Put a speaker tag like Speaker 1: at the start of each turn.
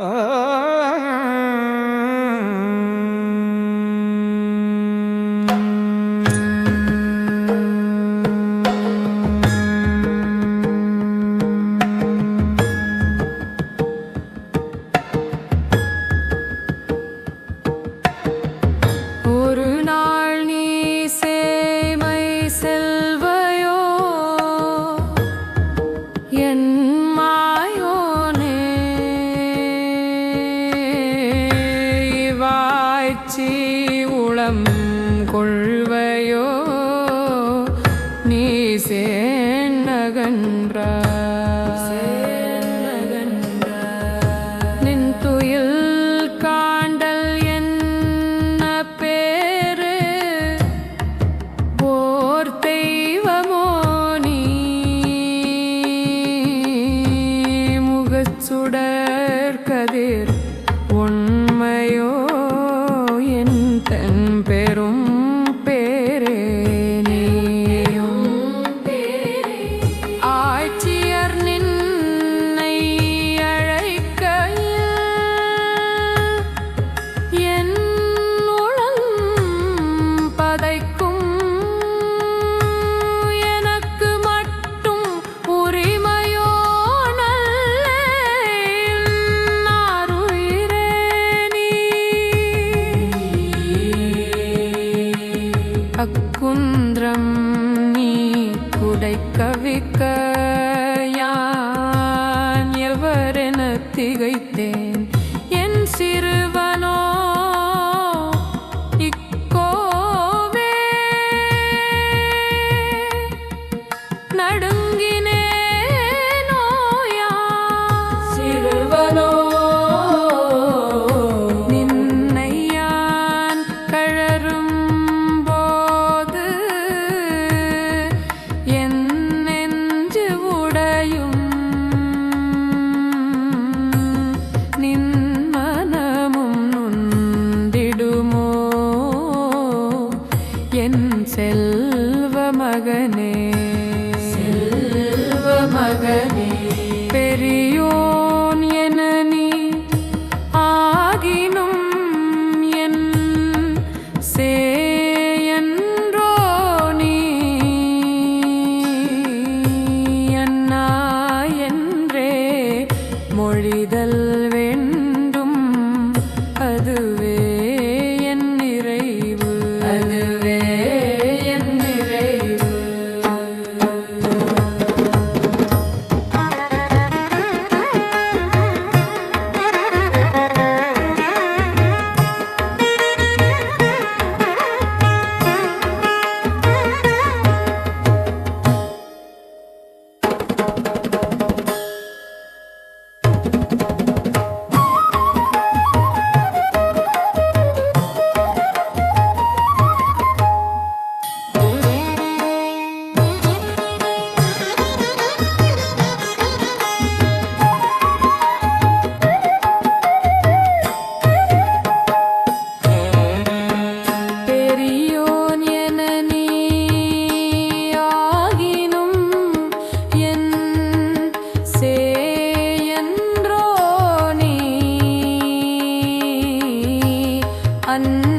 Speaker 1: Ah. காய்ச்சி உளம் கொள்வையோ? நீ சேன்னகன்றா நின் துயில் காண்டல் என்ன பேரு? போர் தெய்வமோ நீ? முகச்சுடர் கதிர் pero அக்குன்றம் நீ குடைக்கவிக்க யான் எவரென திகைத்தேன். என் சிறு பொழிதல் ben